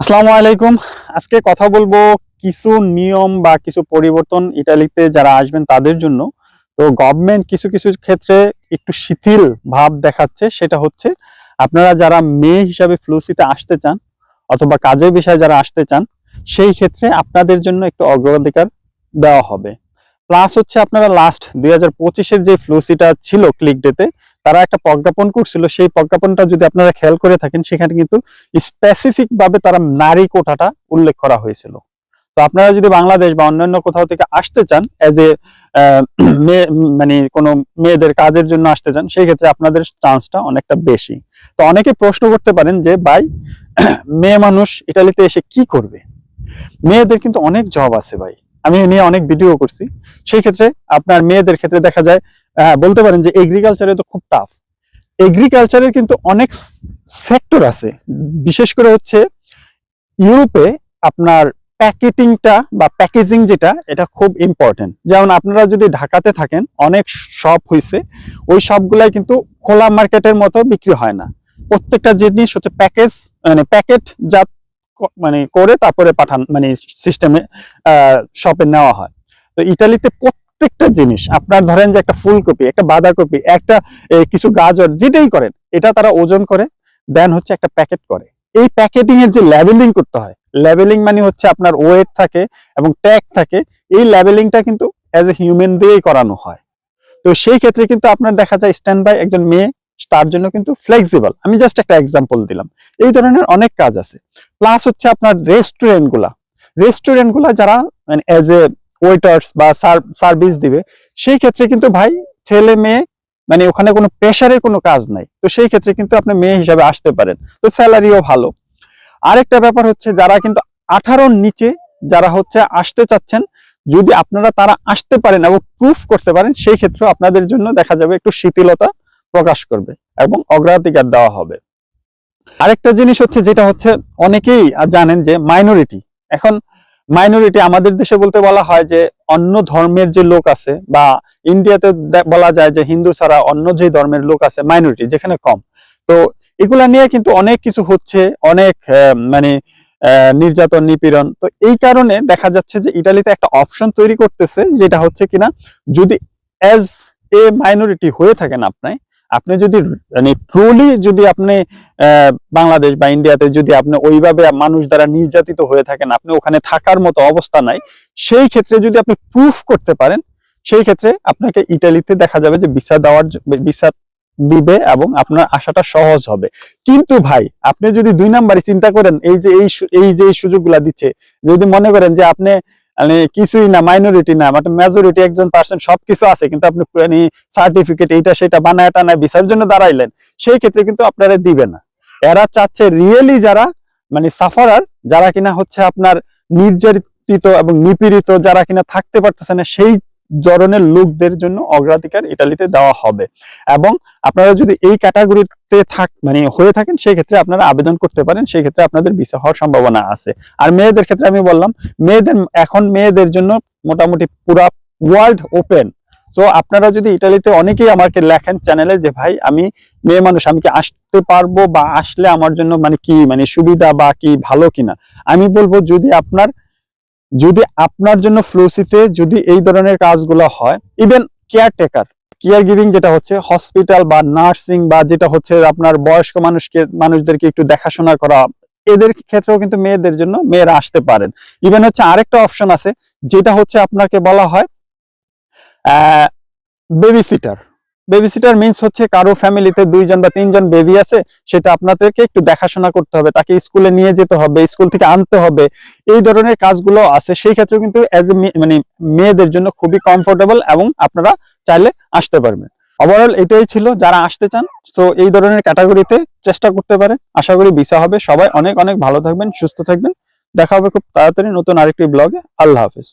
আসসালামু আলাইকুম। আজকে কথা বলব কিছু নিয়ম বা কিছু পরিবর্তন ইটালিতে যারা আসবেন তাদের জন্য। তো গভর্নমেন্ট কিছু কিছু ক্ষেত্রে একটু শিথিল ভাব দেখাচ্ছে, সেটা হচ্ছে আপনারা যারা মেয়ে হিসাবে ফ্লুসিতে আসতে চান অথবা কাজের বিষয়ে যারা আসতে চান, সেই ক্ষেত্রে আপনাদের জন্য একটু অগ্রাধিকার দেওয়া হবে। প্লাস হচ্ছে আপনারা লাস্ট দুই হাজার পঁচিশের যে ফ্লুসিটা ছিল ক্লিক ডেতে তারা একটা প্রজ্ঞাপন করছিল, সেই প্রজ্ঞাপনটা যদি আপনারা খেয়াল করে থাকেন, সেখানে কিন্তু স্পেসিফিক ভাবে তারা নারী কোটাটা উল্লেখ করা হয়েছিল। তো আপনারা যদি বাংলাদেশ বা অন্যান্য কোথাও থেকে আসতে চান এজ এ মানে কোনো মেয়েদের কাজের জন্য আসতে চান, সেই ক্ষেত্রে আপনাদের চান্সটা অনেকটা বেশি। তো অনেকে প্রশ্ন করতে পারেন যে, ভাই, মেয়ে মানুষ ইটালিতে এসে কি করবে? মেয়েদের কিন্তু অনেক জব আছে ভাই। আমি নিয়ে অনেক ভিডিও করছি। সেই ক্ষেত্রে আপনার মেয়েদের ক্ষেত্রে দেখা যায় আহ, বলতে পারেন যে এগ্রিকালচারে তো খুব টাফ এগ্রিকালচারের কিন্তু অনেক সেক্টর আছে। বিশেষ করে হচ্ছে ইউরোপে আপনার প্যাকেটিংটা বা প্যাকেজিং যেটা এটা খুব ইম্পর্টেন্ট যেমন আপনারা যদি ঢাকাতে থাকেন অনেক শপ হয়েছে ওই সবগুলাই কিন্তু খোলা মার্কেটের মতো বিক্রি হয় না। প্রত্যেকটা জিনিস হচ্ছে প্যাকেজ মানে প্যাকেট ক- মানে করে তারপরে পাঠান মানে সিস্টেমে শপে নেওয়া হয়। তো ইটালিতে প্রত্যেকটা জিনিস, আপনার ধরেন যে একটা ফুলকপি, একটা বাঁধাকপি, একটা কিছু গাজর, যেটাই করেন, এটা তারা ওজন করে, দেন হচ্ছে একটা প্যাকেট করে। এই প্যাকেটিং এর যে লেবেলিং করতে হয়, লেবেলিং মানে হচ্ছে আপনার ওয়েট থাকে এবং ট্যাগ থাকে, এই লেবেলিংটা কিন্তু অ্যাজ এ হিউম্যান দিয়েই করানো হয়। তো সেই ক্ষেত্রে কিন্তু আপনার দেখা যায় স্ট্যান্ড বাই একজন মেয়ে, তার জন্য কিন্তু ফ্লেক্সিবল আমি জাস্ট একটা এক্সাম্পল দিলাম। এই ধরনের অনেক কাজ আছে। প্লাস হচ্ছে আপনার রেস্টুরেন্টগুলা। রেস্টুরেন্টগুলা যারা মানে অ্যাজ এ ওয়েটার্স বা সার্ভিস দিবে, সেই ক্ষেত্রে কিন্তু ভাই ছেলে মেয়ে মানে ওখানে কোনো প্রেশারের কোনো কাজ নাই। তো সেই ক্ষেত্রে কিন্তু আপনি মেয়ে হিসাবে আসতে পারেন। তো স্যালারিও ভালো। আরেকটা ব্যাপার হচ্ছে যারা কিন্তু আঠারোর নিচে যারা হচ্ছে আসতে চাচ্ছেন, যদি আপনারা তারা আসতে পারেন এবং প্রুফ করতে পারেন, সেই ক্ষেত্রে আপনাদের জন্য দেখা যাবে একটু শিথিলতা প্রকাশ করবে এবং অগ্রাধিকার দেওয়া হবে। আরেকটা জিনিস হচ্ছে যেটা হচ্ছে অনেকেই জানেন যে মাইনরিটি এখন মাইনরিটি আমাদের দেশে বলতে বলা হয় যে অন্য ধর্মের যে লোক আছে বা ইন্ডিয়াতে বলা যায় যে হিন্দু ছাড়া অন্য যে ধর্মের লোক আছে মাইনরিটি যেখানে কম। তো এগুলা নিয়ে কিন্তু অনেক কিছু হচ্ছে, অনেক মানে নির্যাতন, নিপীড়ন। তো এই কারণে দেখা যাচ্ছে যে ইটালিতে একটা অপশন তৈরি করতেছে, যেটা হচ্ছে কিনা, যদি অ্যাজ এ মাইনরিটি হয়ে থাকেন আপনি আপনি যদি মানে ট্রুলি যদি আপনি বাংলাদেশ বা ইন্ডিয়াতে যদি আপনি ওইভাবে মানুষ দ্বারা নির্যাতিত হয়ে থাকেন, আপনি ওখানে থাকার মতো অবস্থা নাই, সেই ক্ষেত্রে যদি আপনি প্রুফ করতে পারেন, সেই ক্ষেত্রে আপনাকে ইটালিতে দেখা যাবে যে ভিসা দেওয়ার ভিসা দিবে এবং আপনার আশাটা সহজ হবে। কিন্তু ভাই, আপনি যদি দুই নাম্বারই চিন্তা করেন, এই যে, এই এই যে সুযোগগুলা দিচ্ছে, যদি মনে করেন যে আপনি মানে কিছুই না মাইনরিটি না মানে মেজরিটি একজন পার্সেন্ট সবকিছু আছে, কিন্তু আপনি সার্টিফিকেট এইটা সেটা বানায় টানায় বিচার জন্য দাঁড়াইলেন, সেই ক্ষেত্রে কিন্তু আপনারা দিবে না। এরা চাচ্ছে রিয়েলি যারা মানে সাফারার যারা কিনা হচ্ছে আপনার নির্যাতিত এবং নিপীড়িত, যারা কিনা থাকতে পারতেছে না, সেই ধরনের লোকদের জন্য অগ্রাধিকার ইটালিতে দেওয়া হবে। এবং আপনারা যদি এই ক্যাটাগরিতে থাক মানে হয়ে থাকেন সেই ক্ষেত্রে আপনারা আবেদন করতে পারেন সেই ক্ষেত্রে আপনাদের ভিসা হওয়ার সম্ভাবনা আছে। আর মেয়েদের ক্ষেত্রে আমি বললাম, মেয়েদের, এখন মেয়েদের জন্য মোটামুটি পুরা ওয়ার্ল্ড ওপেন। তো আপনারা যদি ইটালিতে অনেকেই আমাকে লেখেন চ্যানেলে যে, ভাই, আমি মেয়ে মানুষ, আমি কি আসতে পারব বা আসলে আমার জন্য মানে কি মানে সুবিধা বা কি ভালো কিনা? আমি বলব, যদি আপনার যদি আপনার জন্য ফ্লোসিতে যদি এই ধরনের কাজগুলো হয় ইভেন কেয়ারটেকার কেয়ার গিভিং যেটা হচ্ছে হসপিটাল বা নার্সিং বা যেটা হচ্ছে আপনার বয়স্ক মানুষকে, মানুষদেরকে একটু দেখাশোনা করা, এদের ক্ষেত্রেও কিন্তু মেয়েদের জন্য মেয়েরা আসতে পারেন। ইভেন হচ্ছে আরেকটা অপশন আছে, যেটা হচ্ছে আপনাকে বলা হয় baby sitter baby sitter means হচ্ছে কারও ফ্যামিলিতে দুইজন বা তিনজন বেবি আছে, সেটা আপনাদেরকে একটু দেখাশোনা করতে হবে, তাকে স্কুলে নিয়ে যেতে হবে স্কুল থেকে আনতে হবে, এই ধরনের কাজগুলো আছে, সেই ক্ষেত্রে কিন্তু অ্যাজ এ মানে মেয়েদের জন্য খুবই কমফোর্টেবল এবং আপনারা চাইলে আসতে পারবেন। ওভারঅল এটাই ছিল, যারা আসতে চান, তো এই ধরনের ক্যাটাগরিতে চেষ্টা করতে পারে আশা করি ভিসা হবে। সবাই অনেক অনেক ভালো থাকবেন, সুস্থ থাকবেন। দেখা হবে খুব তাড়াতাড়ি নতুন আরেকটি ব্লগে আল্লাহ হাফেজ।